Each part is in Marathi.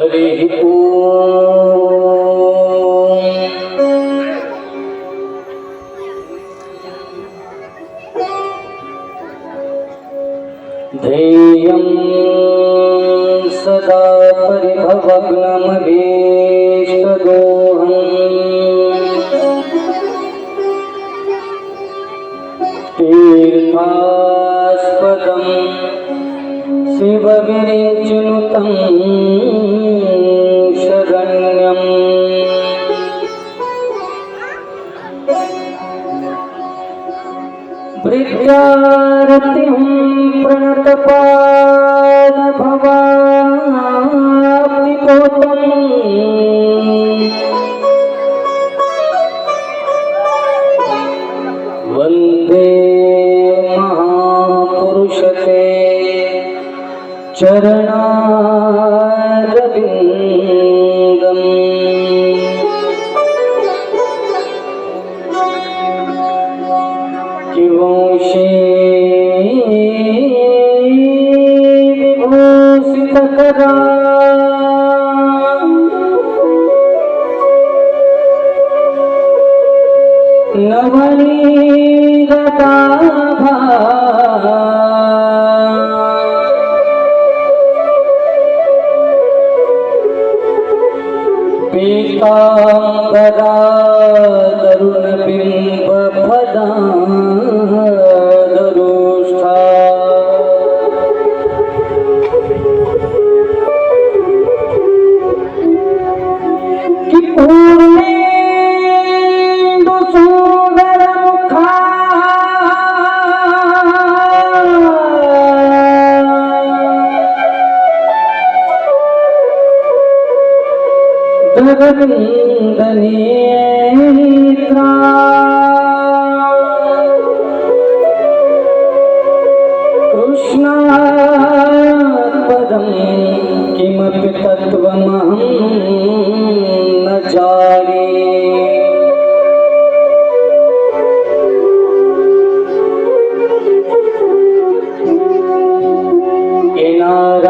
হরি uh,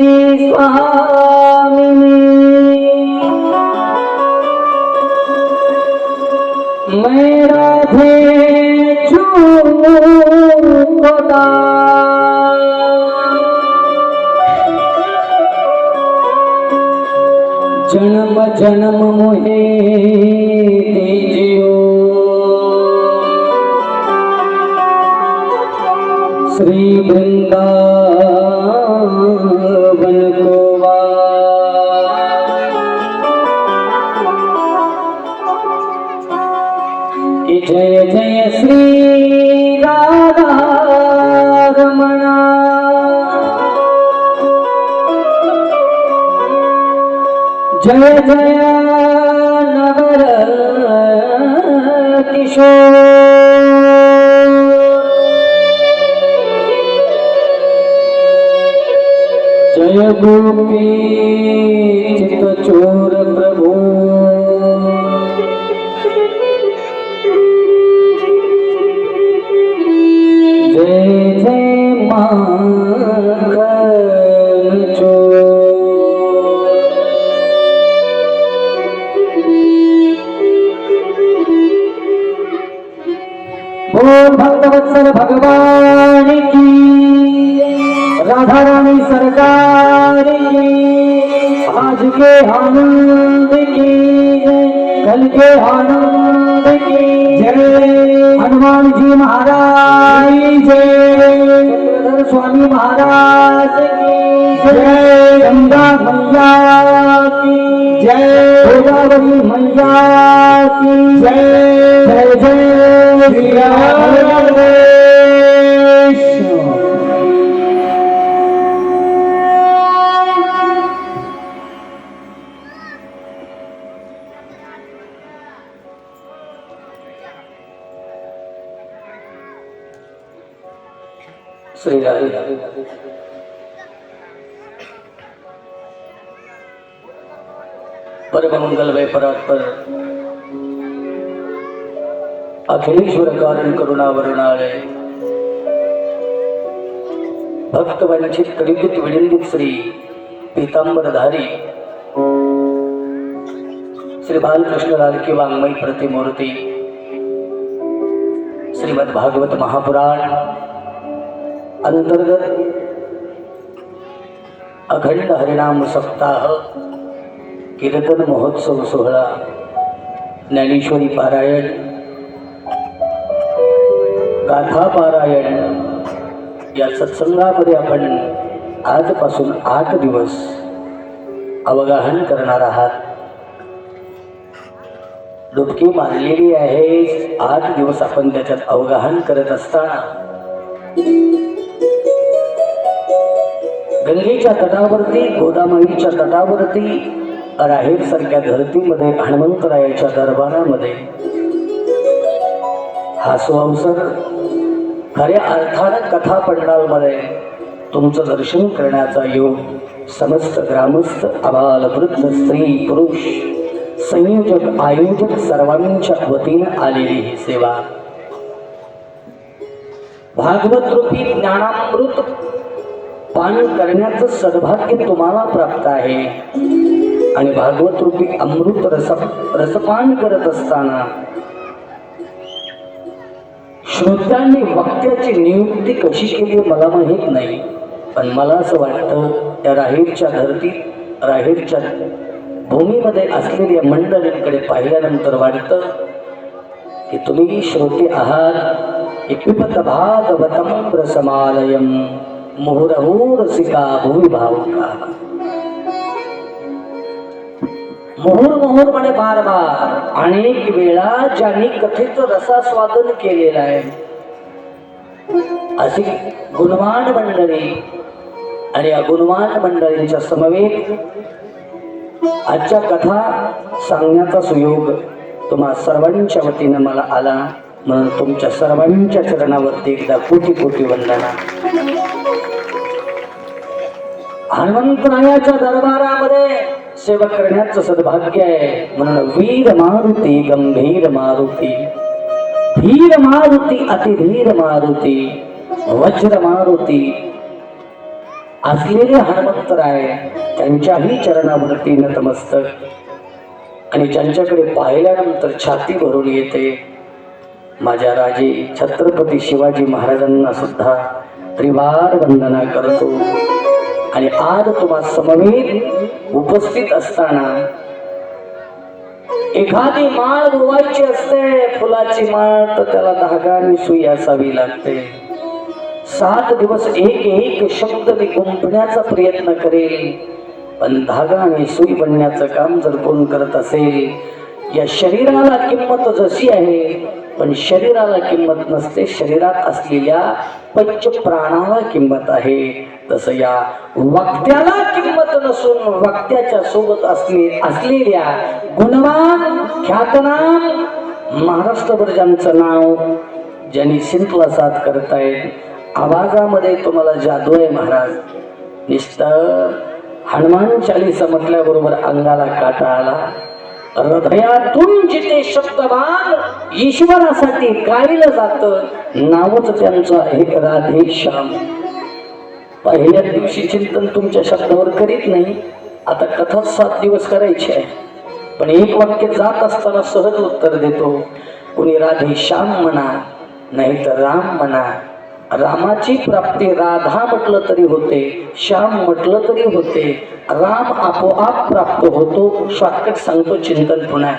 स्वाहा मेरा भे च जन्म जन्म मुहे परमंगल वै परात्पर अखिलेश्वर कारण करुणावरुणालय भक्त वंचित कलियुगित विडंबित श्री पीतांबरधारी। श्री बालकृष्ण लालकी वाङ्मयी प्रतिमूर्ती। श्रीमद भागवत महापुराण। अंतर्गत अखंड हरिणाम सप्ताह। कीर्तन महोत्सव सोहळा ज्ञानेश्वरी पारायण गाथा पारायण या सत्संगामध्ये आपण आजपासून आठ दिवस अवगाहन करणार आहात. डुबकी मारलेली आहे आठ दिवस आपण त्याच्यात अवगाहन करत असताना. गंगेच्या तटावरती गोदामाईच्या तटावरती राहेर सारख्या धरतीमध्ये हनुमंतरायाच्या दरबारामध्ये. हा सुअवसर खऱ्या अर्थानं कथा पंडालमध्ये तुमचं दर्शन करण्याचा योग समस्त ग्रामस्थ अबाल वृद्ध स्त्री पुरुष संयोजक आयोजक सर्वांच्या वतीनं आलेली ही सेवा. भागवत रूपी ज्ञानामृत पान करण्याचं सद्भाग्य तुम्हाला प्राप्त आहे. आणि भागवत रूपी अमृत रस रसपान करत असताना श्रोत्यांनी वक्त्याची नियुक्ती कशी केली मला माहीत नाही. पण मला असं वाटतं त्या राहेरच्या धरती राहेरच्या भूमीमध्ये असलेल्या मंडळींकडे पाहिल्यानंतर वाटतं की तुम्ही श्रोते आहात. इपिपत भागवतम रसमालयम मुहुरहुरसिका भूमी भावका मोहर मोहर बार बार अनेक वेळा ज्यांनी कथेच रसास्वादन केलेलं आहे. अशी गुणवान मंडळी आणि या गुणवान मंडळींच्या समवेत आजच्या कथा सांगण्याचा सुयोग तुम्हा सर्वांच्या वतीनं मला आला. म्हणून तुमच्या सर्वांच्या चरणावरती एकदा कोटी कोटी वंदना. हनुमंतरायाच्या दरबारामध्ये सेवा करण्याचं सद्भाग्य आहे. म्हणून वीर मारुती गंभीर मारुती. धीर मारुती अतिधीर मारुती. वज्र मारुती. असलेले हनुमंतराय त्यांच्याही चरणावरती नतमस्तक. आणि ज्यांच्याकडे पाहिल्यानंतर छाती भरून येते माझ्या राजे छत्रपती शिवाजी महाराजांना सुद्धा त्रिवार वंदना करतो. आणि आज तुम्हा समवेत उपस्थित असताना एखादी माळ गुवाची असते फुलाची माळ तर त्याला धागाणी सुई असावी लागते. सात दिवस एक एक शब्द मी गुंफण्याचा प्रयत्न करेल पण धागा आणि सुई बनण्याचं काम जर कोण करत असेल या शरीराला किंमत जशी आहे पण शरीराला किंमत नसते. शरीरात असलेल्या पंच प्राणाला किंमत आहे. तसं या वक्त्याला किंमत नसून वक्त्याच्या सोबत असले असलेल्या गुणवान ख्यातनाम महाराष्ट्रभर ज्यांचं नाव ज्यांनी शिंपला साथ करतायत आवाजामध्ये तुम्हाला जादू आहे महाराज. निष्ठ हनुमान चालीसा म्हटल्याबरोबर अंगाला काटा आला. हृदयातून जिथे शब्दवान ईश्वरासाठी गायलं जात नावच त्यांचं आहे राधे श्याम. पहिल्या दिवशी चिंतन तुमच्या शब्दावर करीत नाही. आता कथा सात दिवस करायची आहे. पण एक वाक्य जात असताना सहज उत्तर देतो. कुणी राधे श्याम म्हणा नाही तर राम म्हणा रामाची प्राप्ती राधा म्हटलं तरी होते श्याम म्हटलं तरी होते. राम आपोआप प्राप्त होतो शॉर्टकट सांगतो चिंतन पुन्हा.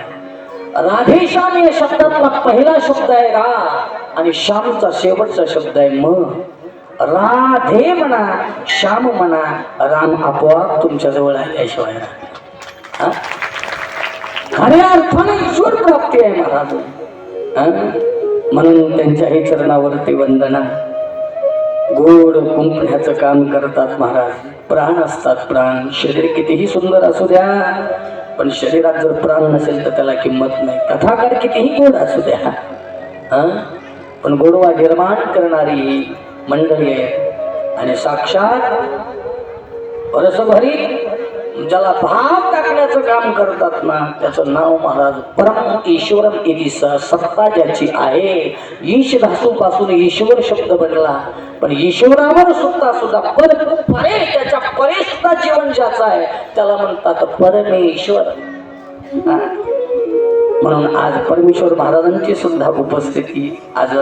राधे श्याम या शब्दातला पहिला शब्द आहे रा आणि श्यामचा शेवटचा शब्द आहे म. राधे म्हणा श्याम म्हणा राम आपोआप तुमच्या जवळ आल्याशिवाय खऱ्या अर्थाने ईश्वर प्राप्ती आहे महाराज. म्हणून त्यांच्याही चरणावरती वंदना. गोड कुंपण्याचं काम करतात महाराज. प्राण असतात प्राण. शरीर कितीही सुंदर असू द्या पण शरीरात जर प्राण नसेल तर त्याला किंमत नाही. कथाकार कितीही गोड असू द्या. हा? पण गोडवा निर्माण करणारी मंडळी आहे आणि साक्षात परसभरी ज्याला भाव टाकण्याचं काम करतात ना त्याचं नाव महाराज परम ईश्वरम इति स सत्ता ज्याची आहे. ईश धातू पासून ईश्वर शब्द बनला. पण ईश्वरावर सुद्धा सुद्धा पर परे त्याच्या परे सुद्धा जीवन ज्याचं आहे त्याला म्हणतात परमेश्वर. म्हणून आज परमेश्वर महाराजांची सुद्धा उपस्थिती आज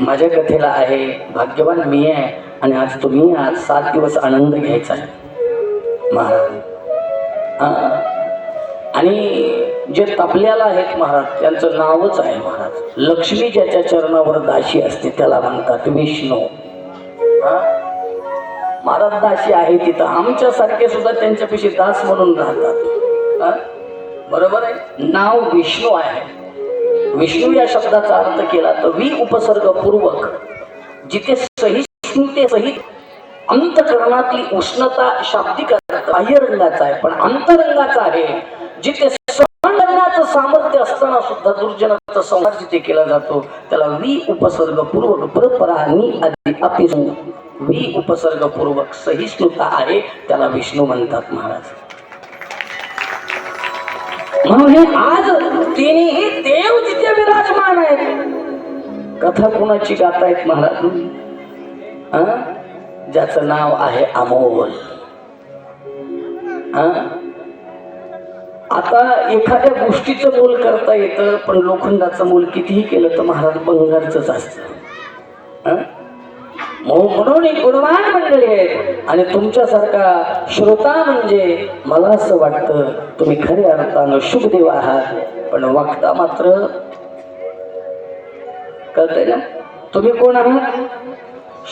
माझ्या कथेला आहे. भाग्यवान मी आहे. आणि आज तुम्ही आज सात दिवस आनंद घ्यायचा आहे. महाराज आणि जे तपल्याला आहेत महाराज त्यांचं नावच आहे महाराज. लक्ष्मी ज्याच्या चरणावर दाशी असते त्याला म्हणतात विष्णू. महाराज दाशी आहे तिथं. आमच्यासारखे सुद्धा त्यांच्यापेक्षा दास म्हणून राहतात. बरोबर आहे? नाव विष्णू आहे. विष्णू या शब्दाचा अर्थ केला तर वि उपसर्ग पूर्वक जिथे सहिष्णुते सहित अंतकरणातली उष्णता शाब्दिक बाह्यरंगाचा आहे पण अंतरंगाचा आहे जिथे सहन करण्याचं सामर्थ्य असताना सुद्धा दुर्जनाचा संहार जिथे केला जातो त्याला वि उपसर्ग पूर्वक परपरा नि अपिसू. वि उपसर्ग पूर्वक सहिष्णुता आहे त्याला विष्णू म्हणतात महाराज. म्हणून हे आज तिन्ही देव जिथे विराजमान आहेत. कथा कोणाची गातायत महाराज? ज्याचं नाव आहे अमोल आता एखाद्या गोष्टीचं मोल करता येतं पण लोखंडाचं मोल कितीही केलं तर महाराज बंगारच असतं. म्हणून ही गुणवान मंडळी आहेत. आणि तुमच्यासारखा श्रोता म्हणजे मला असं वाटतं तुम्ही खऱ्या अर्थानं शुभदेव आहात. पण वागता मात्र कळतंय ना? तुम्ही कोण आहात?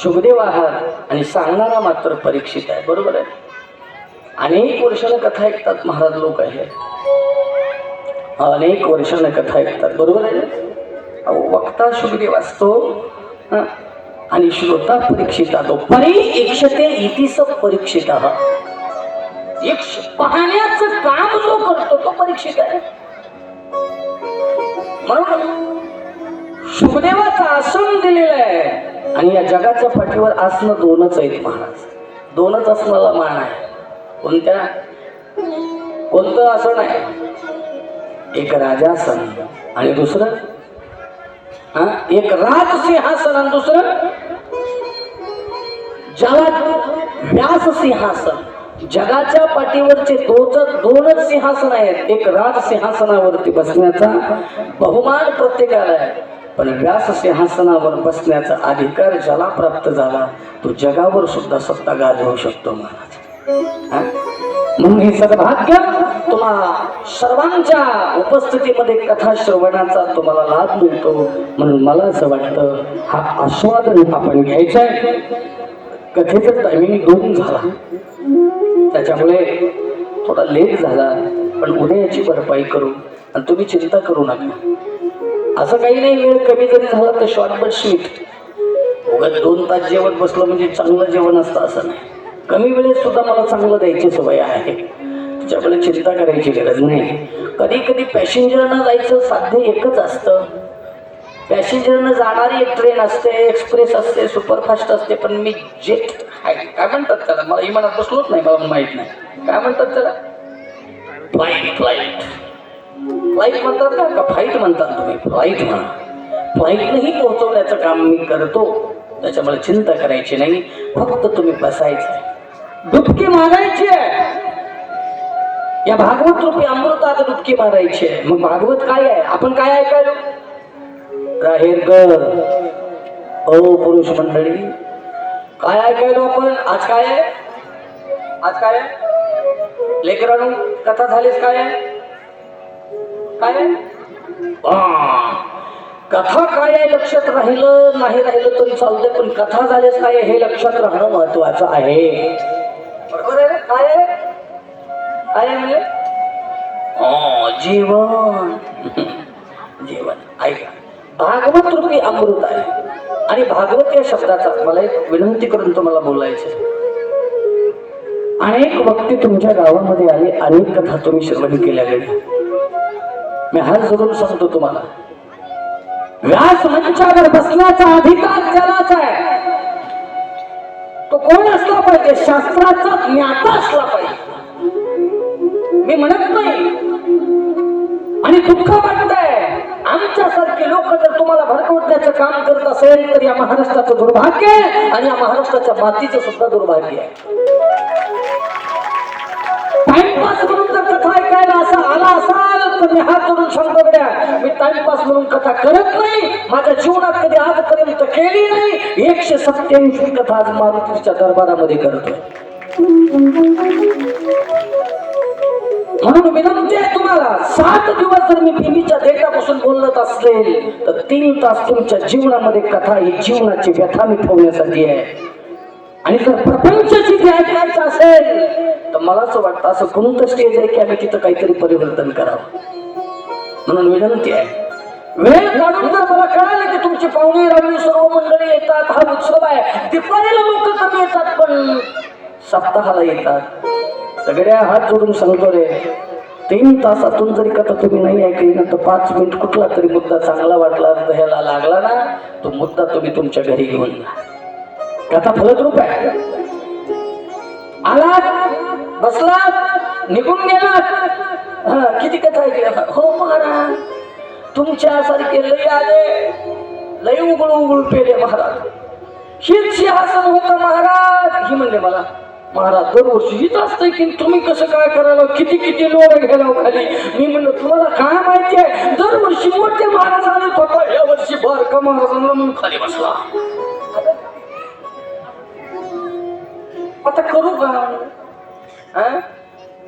शुभदेव आहात आणि सांगणारा मात्र परीक्षित आहे बरोबर आहे? अनेक वर्षानं कथा ऐकतात महाराज लोक आहे अनेक वर्षानं कथा ऐकतात बरोबर आहे ना? अहो, वक्ता शुभदेव असतो आणि श्रोता परीक्षिता तो परी एकशते इतिस परीक्षित. एक पाहण्याचं काम जो करतो तो परीक्षित आहे. म्हणून शुभदेवाचं आसन दिलेलं आहे. आणि या जगाच्या पाठीवर आसनं दोनच आहेत महाराज. दोनच आसनाला मान आहे. कोणत्या? कोणतं आसन आहे? एक राजासन आणि दुसरं? हा? एक राज सिंहासन आणि दुसरं? ज्याला व्यास सिंहासन जगाच्या पाठीवरचे दोच दोनच सिंहासन आहेत. एक राज सिंहासनावरती बसण्याचा बहुमान प्रत्येकाला आहे. पण व्यास सिंहासनावर बसण्याचा अधिकार ज्याला प्राप्त झाला तो जगावर सुद्धा सत्ता गाजवू शकतो महाराज. हा? म्हणून हे सद्भाग्य तुम्हाला सर्वांच्या उपस्थितीमध्ये कथा श्रवणाचा तुम्हाला लाभ मिळतो म्हणून मला असं वाटतं हा आस्वादन आपण घ्यायचा आहे कथेचा टायमिंग दोन झाला. त्याच्यामुळे थोडा लेट झाला पण उद्या याची भरपाई करू आणि तुम्ही चिंता करू नका. असं काही नाही वेळ कमी जरी झाला तर शॉर्ट बट स्वीट उगाच दोन तास जेवण बसलं म्हणजे चांगलं जेवण असतं असं नाही. कमी वेळेत सुद्धा मला चांगलं द्यायची सवय आहे. त्याच्याकडे चिंता करायची गरज नाही. कधी कधी पॅसेंजरनं जायचं साध्य एकच असतं. पॅसेंजरनं जाणारी एक ट्रेन असते एक्सप्रेस असते सुपरफास्ट असते पण मी जेट आहे. काय म्हणतात त्याला? मला इमानात बसलोच नाही मला माहीत नाही. काय म्हणतात त्याला? फ्लाईट फ्लाईट फ्लाईट म्हणतात का? का फ्लाईट म्हणतात तुम्ही? फ्लाईट म्हणा. फ्लाईटनंही पोहोचवण्याचं काम मी करतो. त्याच्यामुळे चिंता करायची नाही. फक्त तुम्ही बसायचं डुबकी मारायची आहे. या भागवत रूपी अमृतात डुबकी मारायची आहे. मग भागवत काय आहे? आपण काय ऐकायलो? राहेरकर ओ पुरुष मंडळी काय ऐकायलो आपण? आज काय आहे? आज काय आहे? लेकरांनो कथा झालीच काय आहे? काय कथा काय आहे लक्षात राहिलं? नाही राहिलं तरी चालतंय पण कथा झाल्यास काय हे लक्षात राहणं महत्वाचं आहे. बरोबर आहे? काय काय म्हणजे? जीवन. जीवन. ऐका. भागवत रूपी अमृत आहे. आणि भागवत या शब्दाचा मला एक विनंती करून तुम्हाला बोलायचं. अनेक वक्ते तुमच्या गावामध्ये आले अनेक कथा तुम्ही श्रवण केल्या गेल्या मी हात जोडून सांगतो तुम्हाला. व्यास मंचावर बसण्याचा अधिकार त्यालाच आहे. तो कोण असला पाहिजे? शास्त्राचा ज्ञाता असला पाहिजे. मी म्हणत नाही. आणि दुःख वाटतंय. आमच्यासारखे लोक जर तुम्हाला भडकवण्याचं काम करत असेल तर या महाराष्ट्राचं दुर्भाग्य आहे आणि या महाराष्ट्राच्या मातीचं सुद्धा दुर्भाग्य आहे. टाइमपास म्हणून जर कथा ऐकायला असा आला असा मी सांगतो गड्या मी टाइमपास म्हणून कथा करत नाही. माझ्या जीवनात कधी आजपर्यंत केली नाही. एकशे सत्याऐंशी कथा आज मारुतीच्या दरबारामध्ये करतो म्हणून विनंती आहे तुम्हाला सात दिवस जर मी टीव्हीच्या देठापासून बोलत असेल तर तीन तास तुमच्या जीवनामध्ये कथा ही जीवनाची व्यथा मिठवण्यासाठी आहे. आणि जर प्रपंचाची ती ऐकायचं असेल तर मला असं वाटतं असं कोणतं स्टेज आहे की आम्ही तिथं काहीतरी परिवर्तन करावं. म्हणून विनंती आहे. वेळ काढून जर मला कळालं की तुमची पाहुणे रावणी सर्व मंडळी येतात हा उत्सव आहे. दिपाळीला लोक कमी येतात पण सप्ताहाला येतात. सगळ्या हात जोडून सांगतो रे तीन तासातून जरी कथा तुम्ही नाही ऐकली ना तर पाच मिनिट कुठला तरी मुद्दा चांगला वाटला तर ह्याला लागला ना तो मुद्दा तुम्ही तुमच्या घरी घेऊन जा. त्याचा फलद्रूप आहे. आलात बसलात निघून गेलात. हा, किती कथा ऐकली हो महाराज. तुमच्यासारखे लय आले लय उघड उघड पेले महाराज. हीच सिंहासन होता महाराज. ही म्हणले मला महाराज दरवर्षी हीच असतंय की तुम्ही कसं काय करायला किती किती लोक घ्यायला खाली? मी म्हणलं तुम्हाला काय माहिती आहे? दरवर्षी मोठे महाराज आले होता या वर्षी बारका महाराजांना म्हणून खाली बसला. आता करू का?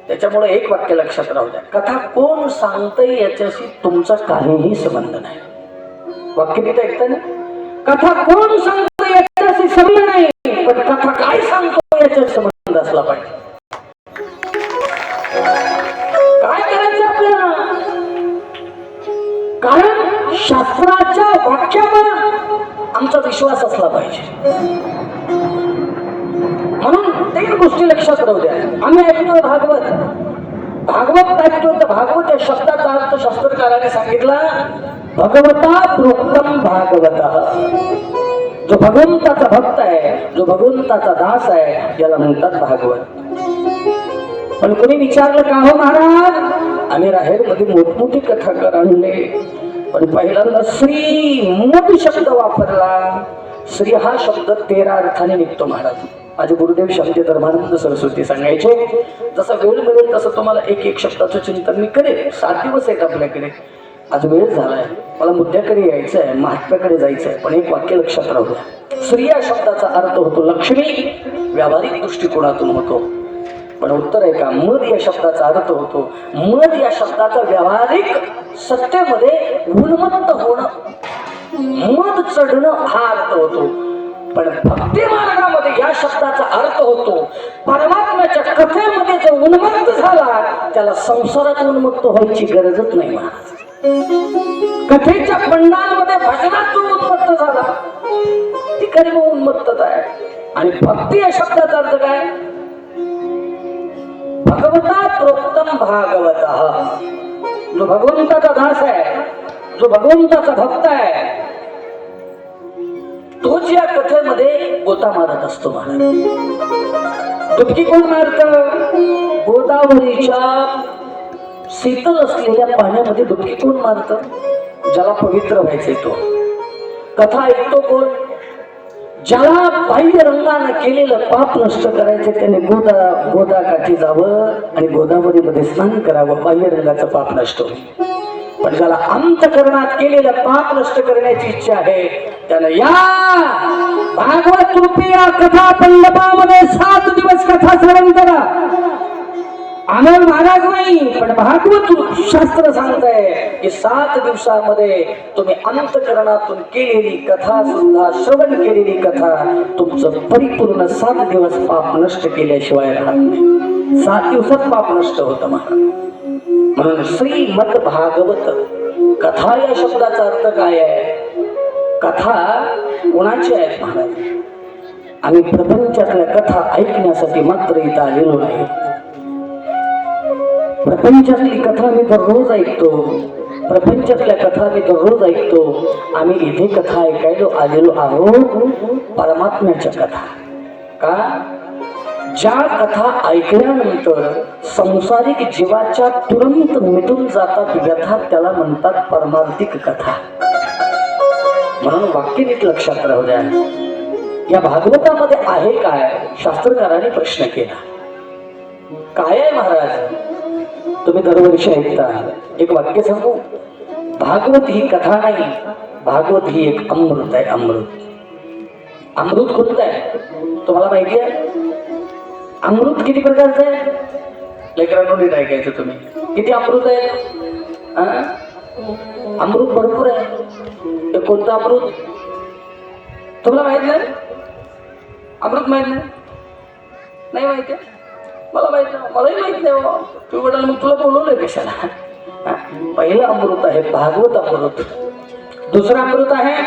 त्याच्यामुळे एक वाक्य लक्षात राहू द्या. कथा कोण सांगतंय याच्याशी तुमचा काहीही संबंध नाही. वाक्य तिथे ऐकत ना? कथा कोण सांगतोय याच्याशी संबंध नाही पण कथा काय सांगतो याच्याशी संबंध असला पाहिजे. काय करायचं आपल्याला? कारण शास्त्राच्या वाक्यावर आमचा विश्वास असला पाहिजे. म्हणून तीन गोष्टी लक्षात राहू द्या. आम्ही ऐकतो भागवत. भागवत ऐकतो तर भागवत या शब्दाचा अर्थ शास्त्रकाराने सांगितला भगवता प्रोक्तम भागवत. जो भगवंताचा भक्त आहे जो भगवंताचा दास आहे याला म्हणतात भागवत. पण कोणी विचारलं का हो महाराज? आम्ही राहेरमध्ये मोठमोठी कथा आणले. पण पहिल्यांदा श्री मोठी शब्द वापरला. श्री हा शब्द तेरा अर्थाने निघतो महाराज. माझे गुरुदेव शब्द धर्मानंद सरस्वती सांगायचे जसा वेळ मिळेल तसं तुम्हाला एक एक शब्दाचं चिंतन मी करेन. सात दिवस आहेत आपल्याकडे. आज वेळ झालाय. मला मुद्द्याकडे यायचं आहे महात्म्याकडे जायचं आहे पण एक वाक्य लक्षात राहू द्या. या शब्दाचा अर्थ होतो लक्ष्मी व्यावहारिक दृष्टिकोनातून होतो. पण उत्तर आहे का? मध या शब्दाचा अर्थ होतो मध या शब्दाचा व्यावहारिक सत्तेमध्ये उन्मत्त होणं. मध चढणं हा अर्थ होतो. पण भक्ती मार्गामध्ये या शब्दाचा अर्थ होतो परमात्म्याच्या कथेमध्ये जो उन्मत्त झाला त्याला संसारात उन्मत्त व्हायची गरजच नाही महाराज. कथेच्या पंडांमध्ये भजनात जो उन्मत्त झाला ती खरी उन्मत्तच उन्मत्तता आहे? आणि भक्ती या शब्दाचा अर्थ काय? भगवता प्रोक्तम भागवत. जो भगवंताचा दास आहे जो भगवंताचा भक्त आहे गोता मारत असतो महाराज. डुबकी कोण मारत? गोदावरीच्या शीतल असलेल्या पाण्यामध्ये डुबकी कोण मारत? ज्याला पवित्र व्हायचंय तो. कथा ऐकतो कोण? ज्याला बाह्य रंगानं केलेलं पाप नष्ट करायचे त्याने गोदा गोदा काठी जावं आणि गोदावरीमध्ये स्नान करावं. बाह्य रंगाचं पाप नष्ट होईल. पण ज्याला अंतकरणात केलेलं पाप नष्ट करण्याची इच्छा आहे. त्यानं या भागवत रूपी या कथा पंडपामध्ये सात दिवस कथा श्रवण करा. आनंद महाराज नाही पण भागवत शास्त्र सांगतंय की सात दिवसामध्ये तुम्ही अंतकरणातून केलेली कथा सुद्धा श्रवण केलेली कथा तुमचं परिपूर्ण सात दिवस पाप नष्ट केल्याशिवाय राहत नाही. सात दिवसात पाप नष्ट होतं महाराज. म्हणून श्रीमद भागवत कथा या शब्दाचा अर्थ काय आहे? कथा कोणाची आहेत महाराज? आम्ही प्रपंचातल्या कथा ऐकण्यासाठी मात्र इथं आलेलो नाही. प्रपंचातली कथा मी दररोज ऐकतो. प्रपंचातल्या कथा मी दररोज ऐकतो. आम्ही इथे कथा ऐकायला आलेलो आहोत. परमात्म्याच्या कथा. का? ज्या कथा ऐकल्यानंतर संसारिक जीवाच्या तुरंत मिटून जातात व्यथा त्याला म्हणतात परमार्थिक कथा. म्हणून वाक्य नीट लक्षात राहू द्या. या भागवतामध्ये आहे काय? शास्त्रकाराने प्रश्न केला. काय आहे महाराज? तुम्ही दरवर्षी ऐकता. एक वाक्य सांगू? भागवत ही कथा नाही. भागवत ही एक अमृत आहे अमृत. अमृत कोणतं आहे? तुम्हाला माहिती आहे? अमृत किती प्रकारचं आहे? लेकरांनो नीट ऐकायचं तुम्ही. किती अमृत आहे? अमृत भरपूर आहे. ते कोणतं अमृत? तुम्हाला माहीत नाही? अमृत माहीत नाही? नाही माहिती आहे? मला माहीत नाही. मलाही माहीत नाही हो. तू वडील मग तुला बोलवलंय कशाला? पहिलं अमृत आहे भागवत अमृत. दुसरं अमृत आहे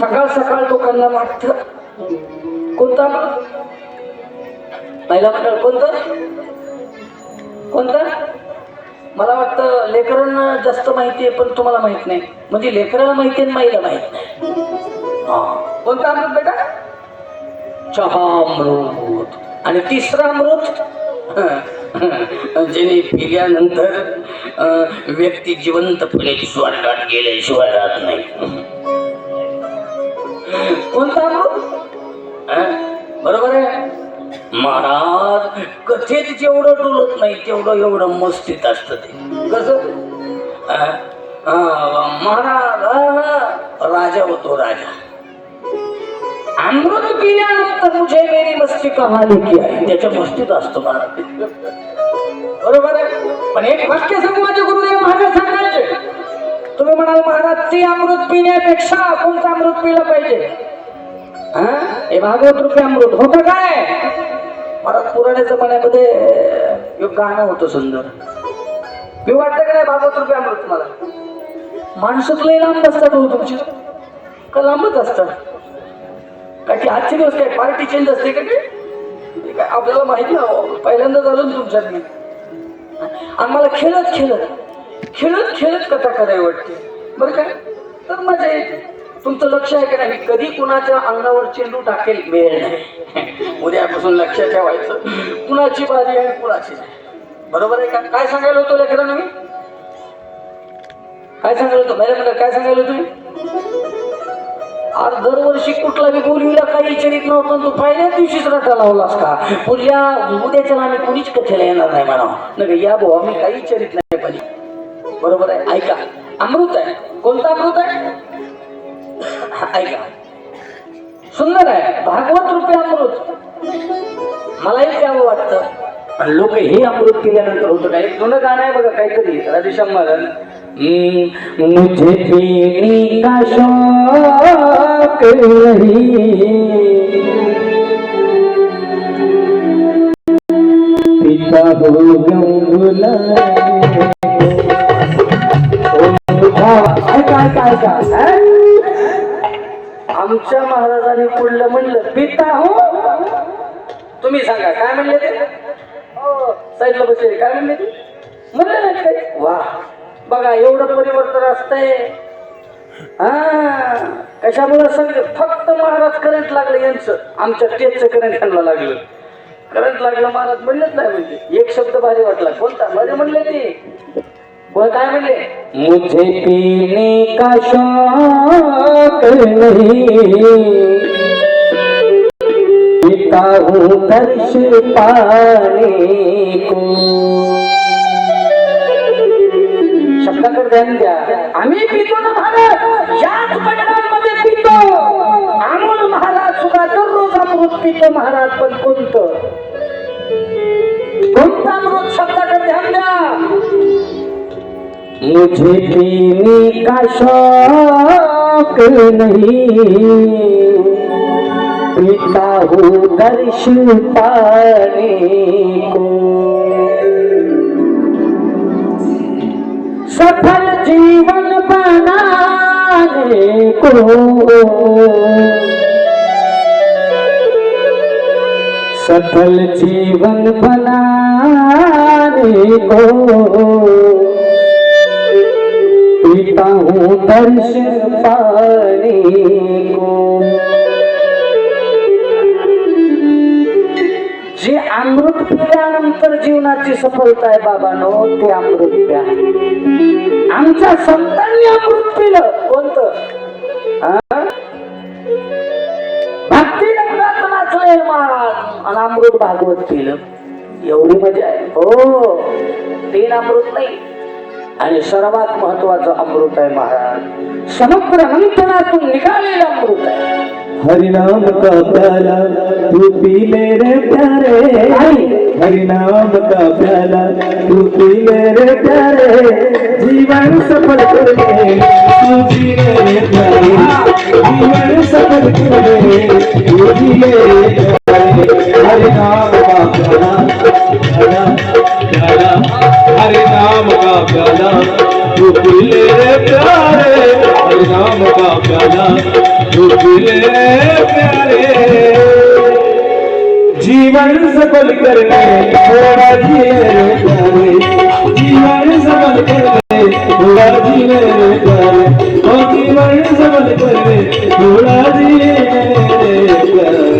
सकाळ सकाळ लोकांना वाटत. कोणतं अमृत? महिला मंडळ कोणतं? कोणतं? मला वाटतं लेकरांना जास्त माहिती आहे पण तुम्हाला माहीत नाही. म्हणजे लेकराला माहिती आहे महिला माहीत नाही. कोणता अमृत बेटा? चहा अमृत. आणि तिसरा अमृत? जेणे पिल्यानंतर व्यक्ती जिवंत फुल्याची स्वर्गात गेल्याशिवाय राहत नाही. कोणता अमृत? बरोबर आहे? महाराज कथेत जेवढं डोलत नाही तेवढं एवढं मस्तीत असत ते. कसं? महाराज राजा होतो राजा. अमृत पिल्यानंतर मुझे मेरी मस्ती कहाणी की आहे? त्याच्या मस्तीत असतो महाराज. बरोबर आहे? पण एक वाक्य सांगू माझे गुरुदेव महाराज सांगायचे. तुम्ही म्हणाल महाराज ते अमृत पिण्यापेक्षा कोणतं अमृत पिलं पाहिजे? हा हे भागवत रूपी अमृत होतं काय? पुराण्या जमान्यामध्ये एक गाणं होतं सुंदर. मी वाटतं का नाही भागवत रूपी अमृत तुम्हाला? माणसं लई लांब असतात हो तुमची. का लांबच असतात? काय की आजचे दिवस काय पार्टी चेंज असते का ते? काय आपल्याला माहिती हवं हो. पहिल्यांदा झालो ना तुमच्यात मी. आणि मला खेळत खेळत खेळत खेळत कथा करावी वाटते. बरं काय तर मजा येते. तुमचं लक्ष आहे की नाही? कधी कुणाच्या अंगावर चेंडू टाकेल? वेळ नाही. उद्यापासून लक्ष ठेवायचं. कुणाची बाजी आहे कुणाची बरोबर आहे का? काय सांगायला होतो लेकरांना मी काय सांगायला होतो? मॅडम काय सांगायला तुम्ही आज दरवर्षी कुठला बी बोलवीला काही चरित नव्हतं तू पहिल्याच दिवशीच रटा लावलास का? पुढल्या उद्याच्या आम्ही कुणीच कथेला येणार नाही मॅडम नका या भाऊ आम्ही काही चरित नाही पाहिजे बरोबर आहे? ऐका. अमृत आहे. कोणतं अमृत आहे? ऐका. सुंदर आहे. भागवत रूपे अमृत. मलाही प्यावं वाटतं. आणि लोक हे अमृत केल्यानंतर होतं काय एक जुनं गाणं आहे बघा काहीतरी. राधेश्याम महाराज मुझे पीने का शौक नहीं। पिता हो गंगुला ऐका ऐका ऐका. आमच्या महाराजांनी पुढलं म्हणलं पिता हो. तुम्ही सांगा काय म्हणले ते? हो, साईडला बसले काय म्हणले ते? म्हणले नाही काय वा बघा एवढं परिवर्तन असतंय. हा कशामुळे सांग फक्त महाराज करंट लागलं यांचं आमच्या स्टेजचं करंट यांना लागलं. करंट लागलं महाराज म्हणलेच नाही म्हणजे. एक शब्द भारी वाटला. कोणता? भारी म्हणले ते. कोण काय म्हणले मुझे पीने का शौक नहीं पीता हूँ दर्श पाने को शब्दाकडे ध्यान द्या आम्ही पितो ना महाराज याच मंडळांमध्ये पितो अमोल महाराज सुद्धा दररोज अमृत पितो महाराज पण कोणतं कोणतं अमृत शब्दाकडे ध्यान द्या मुझे पीने का शौक नहीं। पीता हूँ दर्श पाने को। सफल जीवन बनाने को। सफल जीवन बनाने को। हूँ पाने को जे अमृत पिल्यानंतर जीवनाची सफलता आहे बाबानो ते अमृत प्या. आमच्या संतांनी अमृत पिलं. कोणतं? भक्ती रंगात नाचले महाराज. आणि अमृत भागवत पिलं एवढी मजा आहे. हो. तीन अमृत नाही. आणि सर्वात महत्वाचं अमृत आहे महाराज. समग्र मंथनातून निघालेलं अमृत आहे. हरिनाम का प्याला तू पी मेरे प्यारे. हरिनाम का प्याला तू पी मेरे प्यारे. जीवन सफल करने तू जी मेरे प्यारे. जीवन सफल करने तू जी मेरे प्यारे. हरिनाम का प्याला प्याला प्याला हरे नाम का प्याला। तू पी रे प्यारे, हरे नाम का प्याला। तू पी रे प्यारे। जीवन सफल करने, थोड़ा जी रे प्यारे। जीवन सफल करने, थोड़ा जी रे प्यारे। और जीवन सफल करने, थोड़ा जी रे प्यारे।